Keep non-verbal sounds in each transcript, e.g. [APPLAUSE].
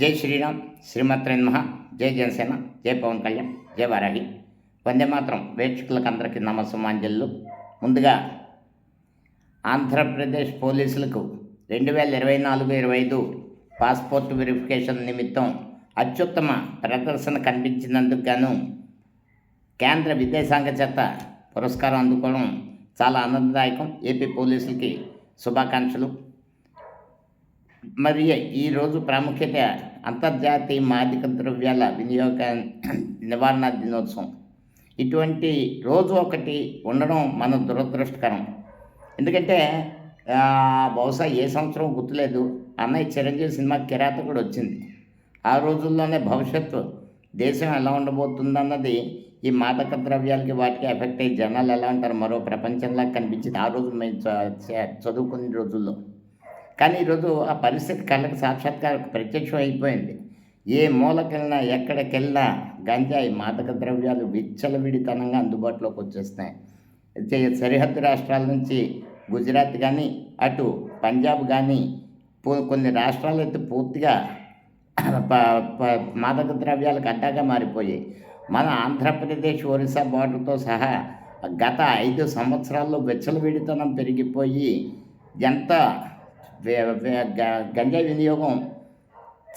జై శ్రీరామ్ శ్రీమత్రే నమః. జై జనసేన జై పవన్ కళ్యాణ్ జై వారాహి. వందే మాత్రం వీక్షకులకు అందరికీ ముందుగా ఆంధ్రప్రదేశ్ పోలీసులకు రెండు వేల ఇరవై నాలుగు ఇరవై ఐదు పాస్పోర్ట్ వెరిఫికేషన్ నిమిత్తం అత్యుత్తమ ప్రదర్శన కనిపించినందుకు గాను కేంద్ర విదేశాంగ చేత పురస్కారం అందుకోవడం చాలా ఆనందదాయకం. ఏపీ పోలీసులకి శుభాకాంక్షలు. మరి ఈరోజు ప్రాముఖ్యత అంతర్జాతీయ మాదక ద్రవ్యాల వినియోగ నివారణ దినోత్సవం. ఇటువంటి రోజు ఒకటి ఉండడం మన దురదృష్టకరం. ఎందుకంటే బహుశా ఏ సంవత్సరం గుర్తులేదు. అన్నయ్య చిరంజీవి సినిమా కిరాత కూడా వచ్చింది. ఆ రోజుల్లోనే భవిష్యత్తు దేశం ఎలా ఉండబోతుందన్నది ఈ మాదక ద్రవ్యాలకి వాటికి ఎఫెక్ట్ అయ్యి జనాలు ఎలా ఉంటారు మరో ప్రపంచంలా కనిపించింది ఆ రోజు మేము చ- చ- చదువుకునే రోజుల్లో. కానీ ఈరోజు ఆ పరిస్థితి కళ్ళకు సాక్షాత్కారం ప్రత్యక్షం అయిపోయింది. ఏ మూలకెళ్ళినా ఎక్కడికెళ్ళినా గంజాయి మాదక ద్రవ్యాలు విచ్చలవిడితనంగా అందుబాటులోకి వచ్చేస్తున్నాయి. సరిహద్దు రాష్ట్రాల నుంచి గుజరాత్ కానీ అటు పంజాబ్ కానీ కొన్ని రాష్ట్రాలు అయితే పూర్తిగా ప- ప- మాదక ద్రవ్యాలకు అడ్డాగా మారిపోయాయి. మన ఆంధ్రప్రదేశ్ ఒరిస్సా బార్డర్తో సహా గత ఐదు సంవత్సరాల్లో విచ్చలవిడితనం పెరిగిపోయి ఎంత వే- గంజాయి వినియోగం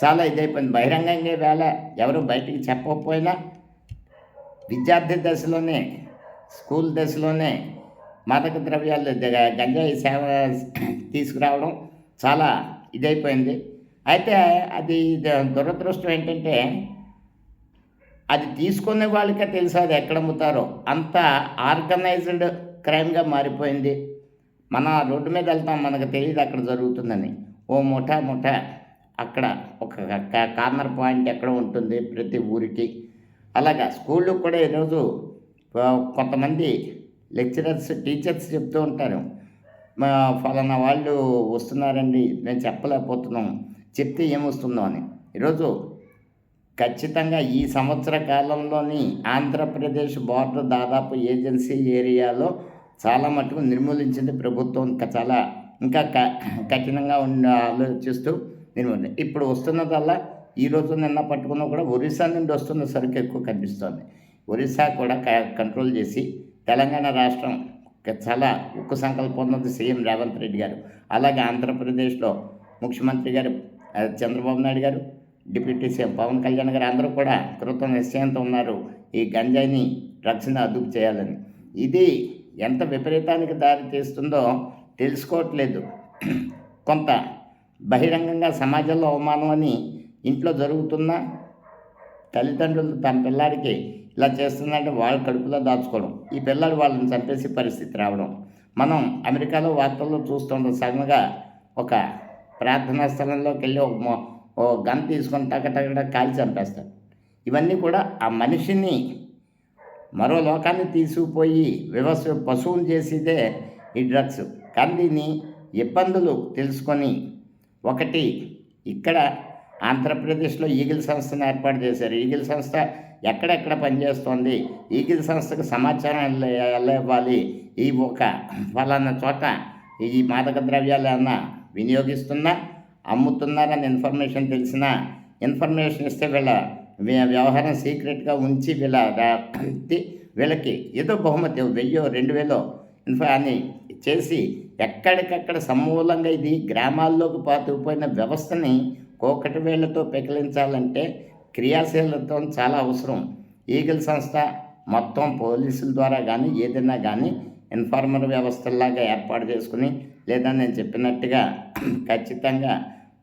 చాలా ఇదైపోయింది. బహిరంగంగా వేళ ఎవరు బయటికి చెప్పకపోయినా విద్యార్థి దశలోనే స్కూల్ దశలోనే మాదక ద్రవ్యాలు గంజాయి సేవ తీసుకురావడం చాలా ఇదైపోయింది. అయితే అది దురదృష్టం ఏంటంటే అది తీసుకునే వాళ్ళకే తెలుసు అది ఎక్కడ అమ్ముతారో. అంత ఆర్గనైజ్డ్ క్రైమ్గా మారిపోయింది. మన రోడ్డు మీద వెళ్తాం మనకు తెలియదు అక్కడ జరుగుతుందని. ఓ ముఠా ముఠా అక్కడ ఒక కార్నర్ పాయింట్ ఎక్కడ ఉంటుంది ప్రతి ఊరికి. అలాగా స్కూళ్ళు కూడా ఈరోజు కొంతమంది లెక్చరర్స్ టీచర్స్ చెప్తూ ఉంటారు. మా ఫలానా వాళ్ళు వస్తున్నారండి మేము చెప్పలేకపోతున్నాం చెప్తే ఏమొస్తుందో అని. ఈరోజు ఖచ్చితంగా ఈ సంవత్సర కాలంలోని ఆంధ్రప్రదేశ్ బార్డర్ దాదాపు ఏజెన్సీ ఏరియాలో చాలా మటుకు నిర్మూలించింది ప్రభుత్వం. ఇంకా చాలా ఇంకా క- కఠినంగా ఉండ ఆలోచిస్తూ నిర్మూలి ఇప్పుడు వస్తున్నదల్లా ఈ రోజు నిన్న పట్టుకున్న కూడా ఒరిస్సా నుండి వస్తున్న సరుకు ఎక్కువ కనిపిస్తుంది. ఒరిస్సా కూడా క- కంట్రోల్ చేసి తెలంగాణ రాష్ట్రం చాలా ఉక్కు సంకల్పం ఉన్నది సీఎం రేవంత్ రెడ్డి గారు. అలాగే ఆంధ్రప్రదేశ్లో ముఖ్యమంత్రి గారు చంద్రబాబు నాయుడు గారు డిప్యూటీ సీఎం పవన్ కళ్యాణ్ గారు అందరూ కూడా కృత నిశ్చయంతో ఉన్నారు. ఈ గంజాయిని డ్రగ్స్ని అదుపు చేయాలని. ఇది ఎంత విపరీతానికి దారి తీస్తుందో తెలుసుకోవట్లేదు. కొంత బహిరంగంగా సమాజంలో అవమానం అని ఇంట్లో జరుగుతున్న తల్లిదండ్రులు తన పిల్లాడికి ఇలా చేస్తుందంటే వాళ్ళ కడుపులో దాచుకోవడం. ఈ పిల్లాడు వాళ్ళని చంపేసి పరిస్థితి రావడం. మనం అమెరికాలో వార్తల్లో చూస్తుంటాం. సగంగా ఒక ప్రార్థనా స్థలంలోకి వెళ్ళి ఒక ఓ గన్ తీసుకొని టకటకట కాల్చి చంపేస్తాడు ఇవన్నీ కూడా ఆ మనిషిని మరో లోకాన్ని తీసుకుపోయి వ్యవస్థ పశువులు చేసేదే ఈ డ్రగ్స్. కానీ దీని ఇబ్బందులు తెలుసుకొని ఒకటి ఇక్కడ ఆంధ్రప్రదేశ్లో ఈగిల్ సంస్థను ఏర్పాటు చేశారు. ఈగిల్ సంస్థ ఎక్కడెక్కడ పనిచేస్తోంది? ఈగిల్ సంస్థకు సమాచారం ఎలా ఇవ్వాలి ఈ ఒక ఫలానా చోట ఈ మాదక ద్రవ్యాలు ఏమన్నా వినియోగిస్తున్నా అమ్ముతున్నారని ఇన్ఫర్మేషన్ తెలిసినా ఇన్ఫర్మేషన్ ఇస్తే వీళ్ళ వ్యవహారం సీక్రెట్గా ఉంచి వీళ్ళ వీళ్ళకి ఏదో బహుమతి వెయ్యో రెండు వేలో ఇన్ఫా అని చేసి ఎక్కడికక్కడ సమూలంగా ఇది గ్రామాల్లోకి పాతుకుపోయిన వ్యవస్థని కోకటి వేళ్ళతో పెకిలించాలంటే క్రియాశీలతో చాలా అవసరం. ఈగల్ సంస్థ మొత్తం పోలీసుల ద్వారా కానీ ఏదైనా కానీ ఇన్ఫార్మర్ వ్యవస్థలాగా ఏర్పాటు చేసుకుని లేదా నేను చెప్పినట్టుగా ఖచ్చితంగా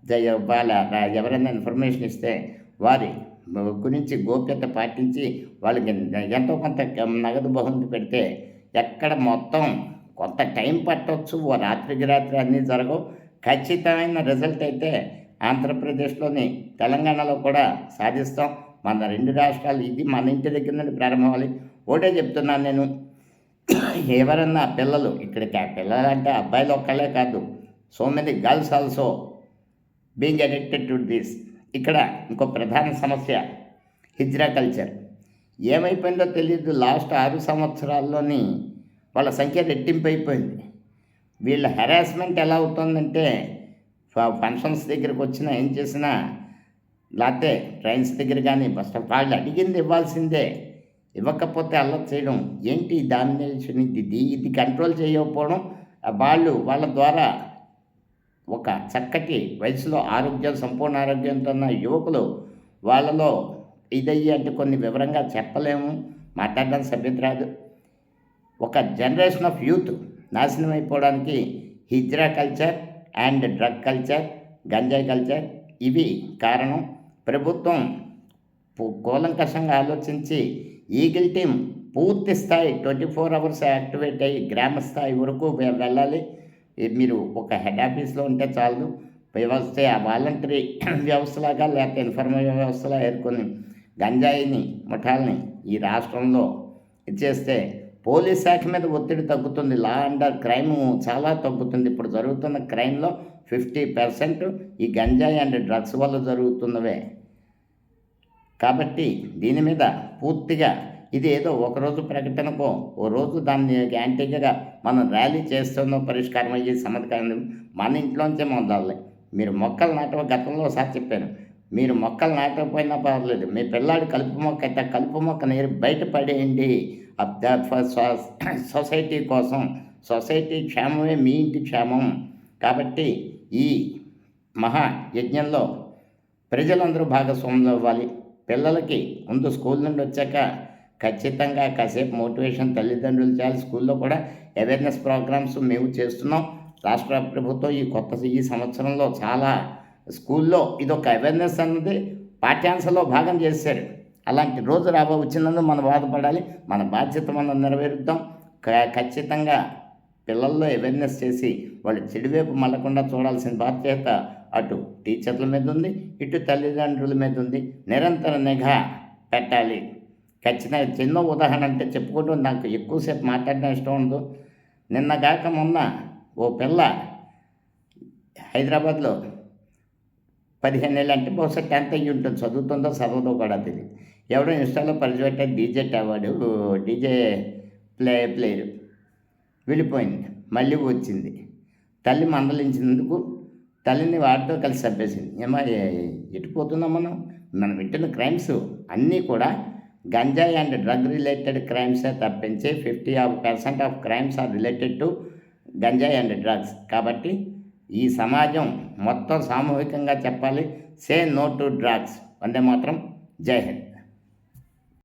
జయ- వాళ్ళ ఎవరైనా ఇన్ఫర్మేషన్ ఇస్తే వారి గురించి గోప్యత పాటించి వాళ్ళకి ఎంతో కొంత నగదు బహుమతి పెడితే ఎక్కడ మొత్తం కొంత టైం పట్టవచ్చు ఓ రాత్రికి రాత్రి అన్నీ జరగవు. ఖచ్చితమైన రిజల్ట్ అయితే ఆంధ్రప్రదేశ్లోని తెలంగాణలో కూడా సాధిస్తాం. మన రెండు రాష్ట్రాలు ఇది మన ఇంటి దగ్గర నుండి ప్రారంభమవ్వాలి. ఒకటే చెప్తున్నాను నేను. ఎవరన్నా పిల్లలు ఇక్కడికి ఆ పిల్లలు అంటే అబ్బాయిలు ఒక్కళ్ళే కాదు. So many girls also being addicted to this ఇక్కడ ఇంకో ప్రధాన సమస్య హిజ్రా కల్చర్. ఏమైపోయిందో తెలియదు లాస్ట్ ఆరు సంవత్సరాల్లోని వాళ్ళ సంఖ్య రెట్టింపు అయిపోయింది. వీళ్ళ హెరాస్మెంట్ ఎలా అవుతుందంటే ఫంక్షన్స్ దగ్గరికి వచ్చినా ఏం చేసినా లేకపోతే ట్రైన్స్ దగ్గర కానీ బస్ స్టాప్ వాళ్ళు అడిగింది ఇవ్వాల్సిందే. ఇవ్వకపోతే అల్లరి చేయడం. ఏంటి డామినేషన్ ఇది ఇది కంట్రోల్ చేయకపోవడం? ఆ వాళ్ళు వాళ్ళ ద్వారా ఒక చక్కటి వయసులో ఆరోగ్యం సంపూర్ణ ఆరోగ్యంతో ఉన్న యువకులు వాళ్ళలో ఇదయ్యి అంటే కొన్ని వివరంగా చెప్పలేము. మాట్లాడడం సభ్యత రాదు. ఒక జనరేషన్ ఆఫ్ యూత్ నాశనం అయిపోవడానికి hijra culture and drug culture ganja culture ఇవి కారణం. ప్రభుత్వం కూలంకషంగా ఆలోచించి ఈగిల్ టీం పూర్తి స్థాయి ట్వంటీ ఫోర్ అవర్స్ యాక్టివేట్ అయ్యి గ్రామ స్థాయి వరకు వెళ్ళాలి. మీరు ఒక హెడ్ ఆఫీస్లో ఉంటే చాలు. వ్యవస్థ ఆ వాలంటరీ [CLEARS THROAT] వ్యవస్థలాగా లేకపోతే ఇన్ఫర్మల్ వ్యవస్థలా ఏర్కొని గంజాయిని ముఠాల్ని ఈ రాష్ట్రంలో ఇచ్చేస్తే పోలీస్ శాఖ మీద ఒత్తిడి తగ్గుతుంది. లా అండ్ క్రైమ్ చాలా తగ్గుతుంది. ఇప్పుడు జరుగుతున్న క్రైమ్లో ఫిఫ్టీ పర్సెంట్ ఈ గంజాయి అండ్ డ్రగ్స్ వల్ల జరుగుతున్నవే. కాబట్టి దీని మీద పూర్తిగా ఇది ఏదో ఒకరోజు ప్రకటనకో ఓ రోజు దాన్ని యాంటీగా మనం ర్యాలీ చేస్తున్న పరిష్కారం అయ్యే సమస్య మన ఇంట్లోంచే మొదలాలి మీరు మొక్కలు నాటవ గతంలో ఒకసారి చెప్పాను. మీరు మొక్కలు నాటకపోయినా పర్లేదు మీ పిల్లాడు కలుపు మొక్క అయితే కలుపు మొక్క నీరు బయట పడేయండి. ద- సొసైటీ కోసం. సొసైటీ క్షేమమే మీ ఇంటి క్షేమం. కాబట్టి ఈ మహా యజ్ఞంలో ప్రజలందరూ భాగస్వాములు అవ్వాలి. పిల్లలకి ముందు స్కూల్ నుండి వచ్చాక ఖచ్చితంగా కాసేపు మోటివేషన్ తల్లిదండ్రులు చేయాలి. స్కూల్లో కూడా అవేర్నెస్ ప్రోగ్రామ్స్ మేము చేస్తున్నాం. రాష్ట్ర ప్రభుత్వం ఈ కొత్త ఈ సంవత్సరంలో చాలా స్కూల్లో ఇదొక అవేర్నెస్ అన్నది పాఠ్యాంశంలో భాగం చేశారు. అలాంటి రోజు రాబో వచ్చినందుకు మనం బాధపడాలి. మన బాధ్యత మనం నెరవేరుద్దాం. క- ఖచ్చితంగా పిల్లల్లో అవేర్నెస్ చేసి వాళ్ళు చెడువైపు మళ్ళకుండా చూడాల్సిన బాధ్యత అటు టీచర్ల మీద ఉంది ఇటు తల్లిదండ్రుల మీద ఉంది నిరంతర నిఘా పెట్టాలి. ఖచ్చితంగా చిన్న ఉదాహరణ అంటే చెప్పుకుంటూ నాకు ఎక్కువసేపు మాట్లాడడం ఇష్టం ఉండదు. నిన్నగాక మొన్న ఓ పిల్ల హైదరాబాద్లో పదిహేను ఏళ్ళు అంటే బహుశా టెన్త్ అయ్యి ఉంటుంది చదువుతుందో చదవదో కూడా తెలియదు ఎవడో ఇన్స్టాలో పరిచయం డీజే టవాడు డీజే ప్లే ప్లేయర్ వెళ్ళిపోయింది మళ్ళీ వచ్చింది. తల్లి మందలించినందుకు తల్లిని వాడితో కలిసి చంపేసింది. ఏమో ఏ- ఎటు పోతున్నాం మనం? మనం వింటున్న క్రైమ్స్ అన్నీ కూడా గంజాయి అండ్ డ్రగ్ రిలేటెడ్ క్రైమ్సే తప్పించి fifty of percent of crimes are related to ganja and drugs. కాబట్టి ఈ సమాజం మొత్తం సామూహికంగా చెప్పాలి సే నో టు డ్రగ్స్. వందే మాత్రం జై హింద్.